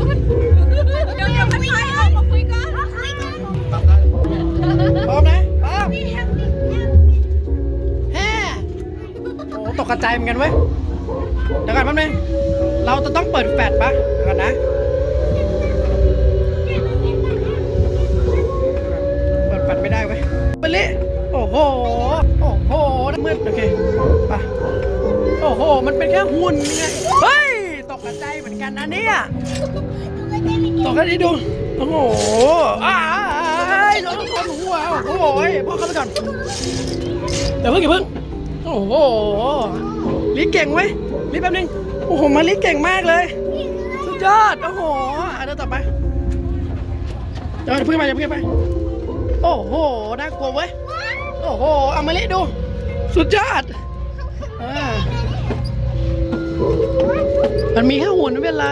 เอามาคุยกันเดี๋ยวยังไม่ไปเอามาคุยกันพร้อมนะพร้อมแฮ่โอ้ตกกระจายเหมือนกันเว้ยเดี๋ยวก่อนแป๊บนึงเราจะต้องเปิดแฟลชปะเดี๋ยวก่อนนะ เปิดแฟลชไม่ได้เว้ยไปเลยโอ้โห โอ้โหน้ำมืดโอเคไปโอ้โห มันเป็นแค่หุ่นไง เฮ้ยต กกระจายเหมือนกันนะเนี่ยตกกันดีดู โอ้โหอ้ายโดนคนหัวโอ้โหพ่อเข้าไปก่อนเดี๋ยวเพิ่งอย่าเพิ่ง โอ้โหลิเก่งเว้ยลิแป๊บนึง โอ้โหมาลิเก่งมากเลย สุดยอด โอ้โหอะเดินต่อไปเดี๋ยวเพิ่งไปเดี๋ยวเพิ่งไป โอ้โห น่ากลัวเว้ย โอ้โหเอามาลิดู สุดยอด มันมีแค่หุ่นไม่เป็นไร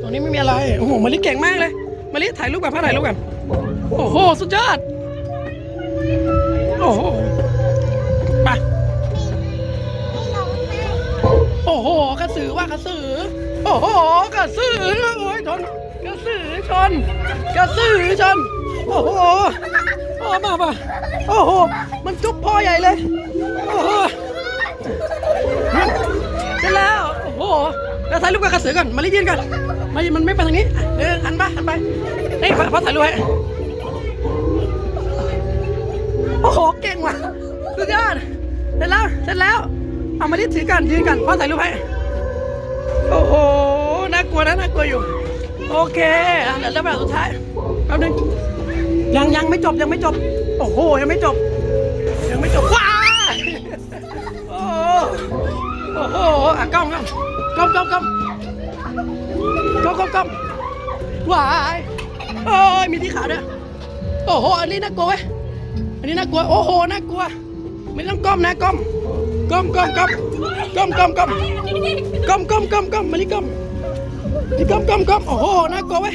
ตรงนี้ไม่มีอะไร โอ้โหมาลิเก่งมากเลยมาลิถ่ายรูปกับพ่อถ่ายรูปกัน โอ้โห สุดยอด โอ้โหไปโอ้โห กระสือว่ากระสือ โอ้โห กระสือโอ้ยชน กระสือชน กระสือชน โอ้โหโอ้มาป่ะโอ้โห มันจุ๊บพ่อใหญ่เลย โอ้โหเสร็จแล้ว โอ้โหแล้ว ถ่ายรูปกับกระสือก่อน มาเลียืนกันมายืนมันไม่ไปทางนี้เดินหันไปหันไปนี่พ่อถ่ายรูปให้โอ้โห เก่งว่ะ สุดยอด เสร็จแล้ว เสร็จแล้ว เอามาลีถือกันยืนกันพ่อถ่ายรูปให้ โอ้โห น่ากลัวนะ น่ากลัวอยู่ โอเคอะเดี๋ยวเริ่มแบบสุดท้ายแป๊บนึงยังยังไม่จบยังไม่จบ โอ้โห ยังไม่จบ ยังไม่จบว้า โอ้โหอะกล้องกล้องกล้องกล้องกล้องกล้องกล้องกล้องว้ายโอ้ยมีที่ขาด้วยโอ้โหอันนี้น่ากลัวเว้ยอันนี้น่ากลัวโอ้โหน่ากลัว ไม่ต้องก้มนะก้มก้มก้มก้มก้มก้มก้มก้มก้มก้มก้มมานี่ก้มนี่ก้มก้มก้มโอ้โหน่ากลัวเว้ย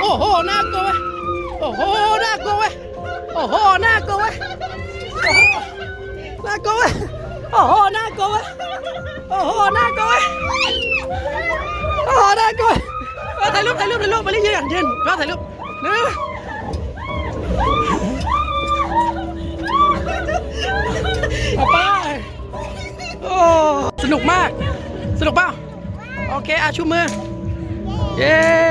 โอ้โหน่ากลัวเว้ยโอ้โหน่ากลัวเว้ยโอ้โหน่ากลัวเว้ยโอ้โหน่ากลัวเว้ย โอ้โหน่ากลัวโอ้โหน่ากลัวโอ้โหน่ากลัวเว้ยเอาถ่ายรูปถ่ายรูปถ่ายรูปมาเรียกยืนยืนมาถ่ายรูปหนึ่งเอาไปโอ้สนุกมาก สนุกเปล่าโอเคอาชูมือ เย้